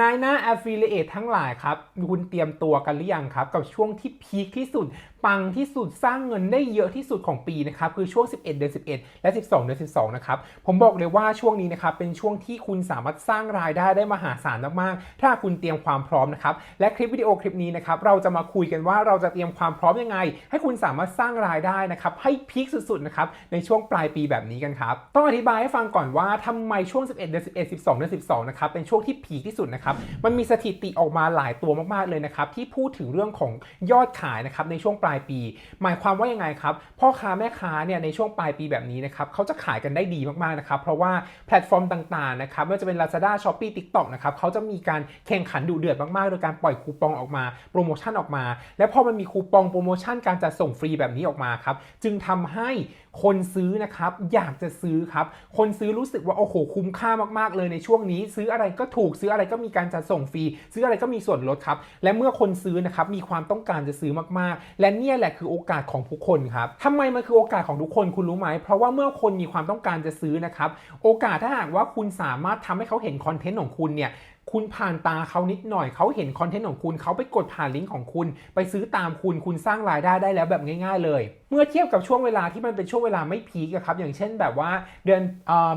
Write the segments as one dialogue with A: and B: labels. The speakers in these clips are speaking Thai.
A: นายหน้า affiliate ทั้งหลายครับ คุณเตรียมตัวกันหรือยังครับ กับช่วงที่พีคที่สุด ปังที่สุดสร้างเงินได้เยอะที่สุดของปีนะครับ คือช่วง 11 เดือน 11 และ 12 เดือน 12 นะครับ ผมบอกเลยว่าช่วงนี้นะครับ เป็นช่วงที่คุณสามารถสร้างรายได้ได้มหาศาลมากๆ ถ้าคุณเตรียมความพร้อมนะครับ และคลิปวิดีโอคลิปนี้นะครับ เราจะมาคุยกันว่าเราจะเตรียมความพร้อมยังไง ให้คุณสามารถสร้างรายได้นะครับให้พีคสุดๆนะครับในช่วงปลายปีแบบนี้กันครับต้องอธิบายให้ฟังก่อนว่าทำไมช่วง 11 เดือน 11 12 เดือน 12 นะครับเป็นช่วงที่พีคที่สุดนะครับมันมีสถิติออกมาหลายตัวมากๆเลยนะครับที่พูดถึงเรื่องของยอดขายนะครับในช่วงปลายปี หมายความว่ายังไงครับพ่อค้าแม่ค้าเนี่ยในช่วงปลายปีแบบนี้นะครับเขาจะขายกันได้ดีมากๆนะครับเพราะว่าแพลตฟอร์มต่างๆนะครับไม่ว่าจะเป็น Lazada Shopee TikTok นะครับเขาจะมีการแข่งขันดุเดือดมากๆโดยการปล่อยคูปองออกมาโปรโมชั่นออกมา และพอมันมีคูปองโปรโมชั่นการจัดส่งฟรีแบบนี้ออกมาครับจึงทำให้คนซื้อนะครับอยากจะซื้อครับคนซื้อรู้สึกว่าโอ้โหคุ้มค่ามากๆเลยในช่วงนี้ ซื้ออะไรก็ถูกซื้ออะไรก็มีการจัดส่งฟรี ซื้ออะไรก็มีส่วนลดครับ และเมื่อคนซื้อนะครับมีความต้องการจะซื้อมากๆ และเนี่ยแหละคือโอกาสของทุกคนครับทำไมมันคือโอกาสของทุกคนคุณรู้ไหม เพราะว่าเมื่อคนมีความต้องการจะซื้อนะครับ โอกาสถ้าหากว่าคุณสามารถทำให้เขาเห็นคอนเทนต์ของคุณเนี่ยคุณผ่านตาเขานิดหน่อยเขาเห็นคอนเทนต์ของคุณเขาไปกดผ่านลิงก์ของคุณ ไปซื้อตามคุณคุณสร้างรายได้ได้แล้วแบบง่าย ๆ เลย เมื่อเทียบกับช่วงเวลาที่มันเป็นช่วงเวลาไม่พีกครับอย่างเช่นแบบว่าเดือน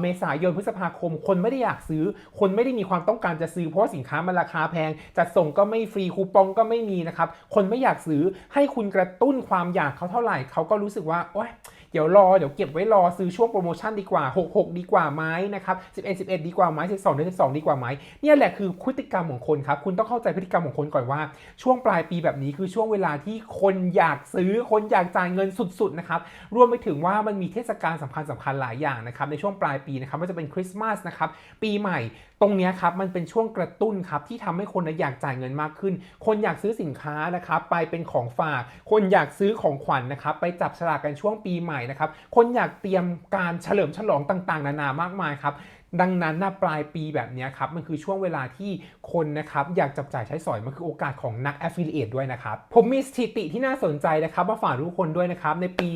A: เมษายนพฤษภาคม คนไม่ได้อยากซื้อ คนไม่ได้มีความต้องการจะซื้อเพราะสินค้ามันราคาแพงจัดส่งก็ไม่ฟรีคูปองก็ไม่มีนะครับคนไม่อยากซื้อให้คุณกระตุ้นความอยากเขาเท่าไหร่เขาก็รู้สึกว่าโอ๊ย ดี๋ยวรอเดี๋ยวเก็บไว้รอซื้อช่วงโปรโมชั่นดีกว่า 66 ดีกว่าไหมนะครับ11 11 ดีกว่าไหม12เดือน12 ดีกว่าไหมเนี่ยแหละคือพฤติกรรมของคนครับคุณต้องเข้าใจพฤติกรรมของคนก่อนว่า ช่วงปลายปีแบบนี้คือช่วงเวลาที่คนอยากซื้อคนอยากจ่ายเงินสุดๆนะครับรวมไปถึงว่ามันมีเทศกาลสำคัญสำคัญหลายอย่างนะครับในช่วงปลายปีนะครับไม่ว่าจะเป็นคริสต์มาสนะครับปีใหม่ตรงนี้ครับมันเป็นช่วงกระตุ้นครับที่ทำให้คนอยากจ่ายเงินมากขึ้น คนอยากซื้อสินค้านะครับไปเป็นของฝาก คนอยากซื้อของขวัญนะครับไปจับฉลากกันช่วงปีใหม่นะครับ คนอยากเตรียมการเฉลิมฉลองต่างๆ นานามากมายครับดังนั้นนะปลายปีแบบนี้ครับมันคือช่วงเวลาที่คนนะครับอยากจับจ่ายใช้สอยมันคือโอกาสของนัก affiliate ด้วยนะครับผมมีสถิติที่น่าสนใจนะครับมาฝากทุกคนด้วยนะครับในปี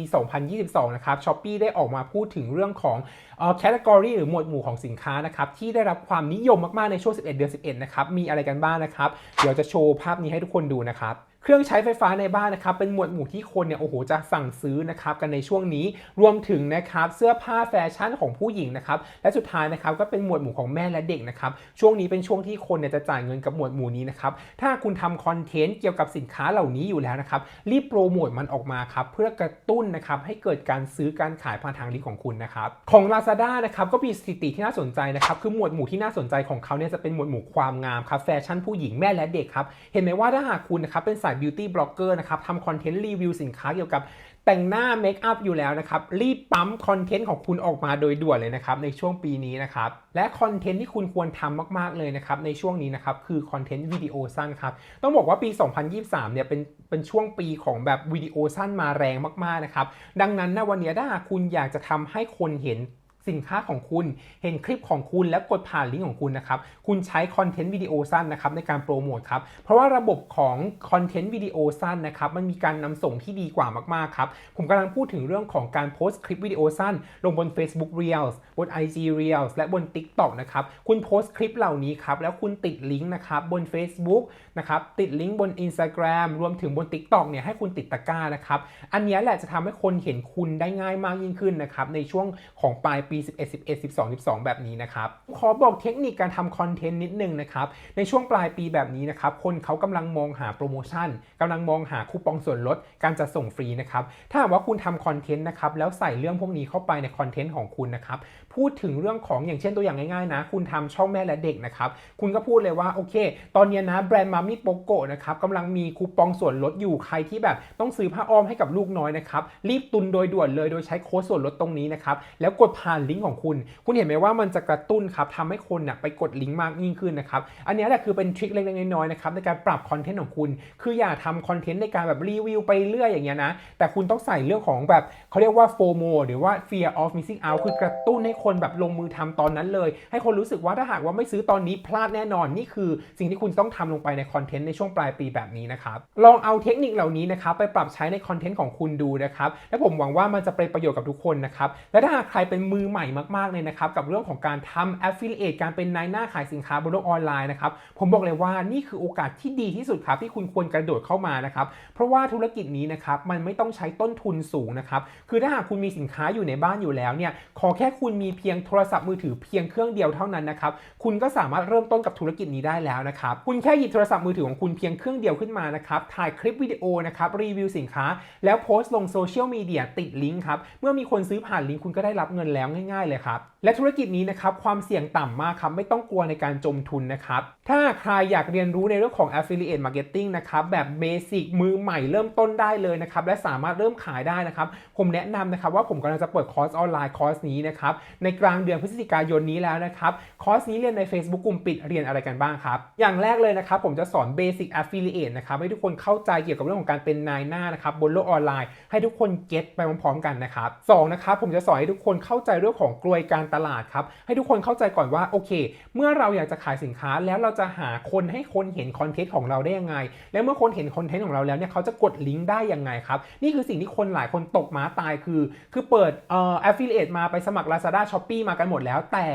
A: 2022 นะครับ Shopee ได้ออกมาพูดถึงเรื่องของเอ่อ category หรือหมวดหมู่ของสินค้านะครับที่ได้รับความนิยมมากๆในช่วง 11 เดือน 11 นะครับมีอะไรกันบ้างนะครับเดี๋ยวจะโชว์ภาพนี้ให้ทุกคนดูนะครับ เครื่องใช้ไฟฟ้าในบ้านนะครับเป็นหมวดหมู่ที่คนเนี่ยโอ้โหจะสั่งซื้อนะครับกันในช่วงนี้รวมถึงนะครับเสื้อผ้าแฟชั่นของผู้หญิงนะครับและสุดท้ายนะครับก็เป็นหมวดหมู่ของแม่และเด็กนะครับช่วงนี้เป็นช่วงที่คนเนี่ยจะจ่ายเงินกับหมวดหมู่นี้นะครับถ้าคุณทำคอนเทนต์เกี่ยวกับสินค้าเหล่านี้อยู่แล้วนะครับรีบโปรโมทมันออกมาครับเพื่อกระตุ้นนะครับให้เกิดการซื้อการขายผ่านทางลิงก์ของคุณนะครับของ Lazada นะครับก็มีสถิติที่น่าสนใจนะครับคือหมวดหมู่ที่น่าสนใจของเขาเนี่ยจะเป็นหมวดหมู่ความงามครับแฟชั่นผู้หญิงแม่และเด็กครับเห็นไหมว่าถ้าหากคุณนะครับเป็นสายบิวตี้บล็อกเกอร์นะครับทำคอนเทนต์รีวิวสินค้าเกี่ยวกับแต่งหน้าเมคอัพอยู่แล้วนะครับ รีบปั๊มคอนเทนต์ของคุณออกมาโดยด่วนเลยนะครับในช่วงปีนี้นะครับ และคอนเทนต์ที่คุณควรทำมากๆเลยนะครับในช่วงนี้นะครับคือคอนเทนต์วิดีโอสั้นครับ ต้องบอกว่าปี 2023 เนี่ยเป็นเป็นช่วงปีของแบบวิดีโอสั้นมาแรงมากๆนะครับ ดังนั้นนะวันนี้ถ้าคุณอยากจะทำให้คนเห็น สินค้าของคุณเห็นคลิปของคุณแล้วกดผ่านลิงก์ของคุณนะครับ คุณใช้คอนเทนต์วิดีโอสั้นนะครับในการโปรโมทครับ เพราะว่าระบบของคอนเทนต์วิดีโอสั้นนะครับมันมีการนำส่งที่ดีกว่ามากๆครับ ผมกำลังพูดถึงเรื่องของการโพสต์คลิปวิดีโอสั้น ลงบน Facebook Reels บน IG Reels และบน TikTok นะครับ คุณโพสต์คลิปเหล่านี้ครับแล้วคุณติดลิงก์นะครับบน Facebook นะครับติดลิงก์บน Instagram รวมถึงบน TikTok เนี่ยให้คุณติดตะกร้านะครับ อันนี้แหละจะทำให้คนเห็นคุณได้ง่ายมากยิ่งขึ้นนะครับในช่วงของปลายปี11 11 12 12 แบบนี้นะครับขอบอกเทคนิคการทำคอนเทนต์นิดนึงนะครับในช่วงปลายปีแบบนี้นะครับคนเขากำลังมองหาโปรโมชั่นกำลังมองหาคูปองส่วนลดการจัดส่งฟรีนะครับถ้าหากว่าคุณทำคอนเทนต์นะครับแล้วใส่เรื่องพวกนี้เข้าไปในคอนเทนต์ของคุณนะครับพูดถึงเรื่องของอย่างเช่นตัวอย่างง่ายๆนะ คุณทำช่องแม่และเด็กนะครับคุณก็พูดเลยว่าโอเค ตอนนี้นะแบรนด์มามิโปโกะนะครับกำลังมีคูปองส่วนลดอยู่ใครที่แบบต้องซื้อผ้าอ้อมให้กับลูกน้อยนะครับรีบตุนโดยด่วนเลยโดยใช้โค้ดส่วนลดตรงนี้นะครับแล้วกดผ่านลิงก์ของคุณ คุณเห็นไหมว่ามันจะกระตุ้นครับทำให้คนน่ะไปกดลิงก์มากยิ่งขึ้นนะครับ อันนี้แหละคือเป็นทริคเล็กๆน้อยๆนะครับในการปรับคอนเทนต์ของคุณ คืออย่าทำคอนเทนต์ในการแบบรีวิวไปเรื่อยอย่างเงี้ยนะ แต่คุณต้องใส่เรื่องของแบบเขาเรียกว่า FOMO หรือว่า fear of missing out คือกระตุ้นให้คนแบบลงมือทำตอนนั้นเลย ให้คนรู้สึกว่าถ้าหากว่าไม่ซื้อตอนนี้พลาดแน่นอนนี่คือสิ่งที่คุณต้องทำลงไปในคอนเทนต์ในช่วงปลายปีแบบนี้นะครับลองเอาเทคนิคเหล่านี้นะครับไปปรับใช้ในคอนเทนต์ของคุณดูนะครับและผมหวังว่ามันจะเป็นประโยชน์กับทุกคนนะครับและถ้าหากใครเป็นมือใหม่มากๆเลยนะครับกับเรื่องของการทำ affiliate การเป็นนายหน้าขายสินค้าบนโลกออนไลน์นะครับผมบอกเลยว่านี่คือโอกาสที่ดีที่สุดครับที่คุณควรกระโดดเข้ามานะครับเพราะว่าธุรกิจนี้นะครับมันไม่ต้องใช้ต้นทุนสูงนะครับคือถ้าหากคุณมีสินค้าอยู่ในบ้านอยู่แล้วเนี่ยขอแค่คุณมีเพียงโทรศัพท์มือถือเพียงเครื่องเดียวเท่านั้นนะครับคุณก็สามารถเริ่มต้นกับธุรกิจนี้ได้แล้วนะครับคุณแค่หยิบโทรศัพท์มือถือของคุณเพียงเครื่องเดียวขึ้นมานะครับถ่ายคลิปวิดีโอนะครับรีวิวสินค้า แล้วโพสต์ลงโซเชียลมีเดียติดลิงก์ครับเมื่อมีคนซื้อผ่านลิงก์คุณก็ได้รับเงินแล้วง่ายๆเลยครับ และธุรกิจนี้นะครับความเสี่ยงต่ำมากครับไม่ต้องกลัวในการจมทุนนะครับ ถ้าใครอยากเรียนรู้ในเรื่องของ affiliate marketing นะครับแบบเบสิกมือใหม่เริ่มต้นได้เลยนะครับและสามารถเริ่มขายได้นะครับ ผมแนะนำนะครับว่าผมกำลังจะเปิดคอร์สออนไลน์คอร์สนี้นะครับในกลางเดือนพฤศจิกายนนี้แล้วนะครับคอร์สนี้เรียนใน Facebook กลุ่มปิดเรียนอะไรกันบ้างครับอย่างแรกเลยนะครับผมจะสอน Basic Affiliate นะครับให้ทุกคนเข้าใจเกี่ยวกับเรื่องของการเป็นนายหน้านะครับบนโลกออนไลน์ ให้ทุกคนเก็ตไปพร้อมๆกันนะครับสองนะครับผมจะสอนให้ทุกคนเข้าใจเรื่องรื่องของกลวยการตลาดครับ ให้ทุกคนเข้าใจก่อนว่าโอเค เมื่อเราอยากจะขายสินค้าแล้วเราจะหาคนให้คนเห็นคอนเทนต์ของเราได้ยังไง แล้วเมื่อคนเห็นคอนเทนต์ของเราแล้วเนี่ยเขาจะกดลิงก์ได้ยังไงครับ นี่คือสิ่งที่คนหลายคนตกม้าตายคือ คือเปิดเอ่อ affiliate มาไปสมัคร Lazada Shopee มากันหมดแล้ว แต่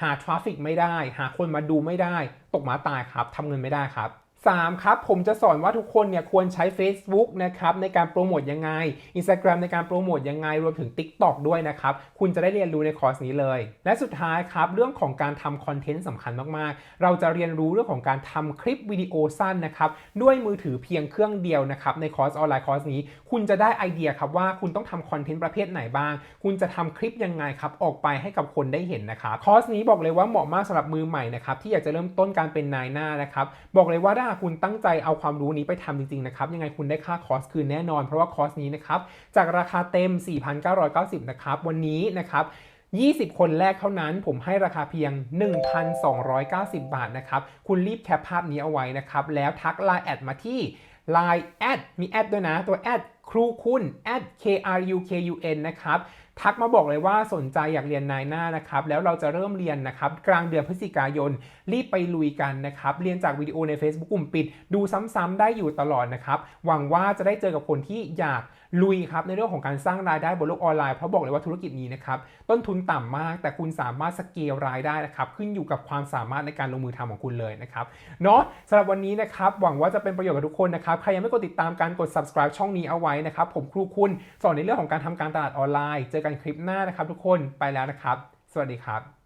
A: หาทราฟฟิกไม่ได้ หาคนมาดูไม่ได้ ตกม้าตายครับทำเงินไม่ได้ครับ 3ครับผมจะสอนว่าทุกคนเนี่ยควรใช้ Facebook นะครับในการโปรโมทยังไง Instagram ในการโปรโมทยังไงรวมถึง TikTok ด้วยนะครับ คุณจะได้เรียนรู้ในคอร์สนี้เลย และสุดท้ายครับ เรื่องของการทำคอนเทนต์สำคัญมากๆ เราจะเรียนรู้เรื่องของการทำคลิปวิดีโอสั้นนะครับด้วยมือถือเพียงเครื่องเดียวนะครับในคอร์สออนไลน์คอร์สนี้ คุณจะได้ไอเดียครับว่าคุณต้องทำคอนเทนต์ประเภทไหนบ้าง คุณจะทำคลิปยังไงครับออกไปให้กับคนได้เห็นนะครับคอร์สนี้บอกเลยว่าเหมาะมากสำหรับมือใหม่นะครับที่อยากจะเริ่มต้นการเป็นนายหน้านะครับบอกเลยว่าถ้คุณตั้งใจเอาความรู้นี้ไปทำจริงๆนะครับยังไงคุณได้ค่าคอร์สคืนแน่นอน เพราะว่าคอร์สนี้นะครับจากราคาเต็ม 4,990 นะครับวันนี้นะครับ20 คนแรกเท่านั้น ผมให้ราคาเพียง 1,290 บาทนะครับ คุณรีบแคปภาพนี้เอาไว้นะครับ แล้วทัก Line แอดมาที่ Line แอดมีแอดด้วยนะ ตัวแอดครูคุณแอด K R U K U N นะครับ ทักมาบอกเลยว่าสนใจอยากเรียนนายหน้านะครับ แล้วเราจะเริ่มเรียนนะครับ กลางเดือนพฤศจิกายน รีบไปลุยกันนะครับ เรียนจากวิดีโอใน Facebook กลุ่มปิด ดูซ้ำๆได้อยู่ตลอดนะครับ หวังว่าจะได้เจอกับคนที่อยากลุยครับในเรื่องของการสร้างรายได้บนโลกออนไลน์เพราะบอกเลยว่าธุรกิจนี้นะครับต้นทุนต่ำมาก แต่คุณสามารถสเกลรายได้นะครับขึ้นอยู่กับความสามารถในการลงมือทำของคุณเลยนะครับเนาะสำหรับวันนี้นะครับหวังว่าจะเป็นประโยชน์กับทุกคนนะครับใครยังไม่กดติดตามการกด subscribe ช่องนี้เอาไว้นะครับผมครูคุณสอนในเรื่องของการทำการตลาดออนไลน์เจอกันกันคลิปหน้านะครับทุกคนไปแล้วนะครับ สวัสดีครับ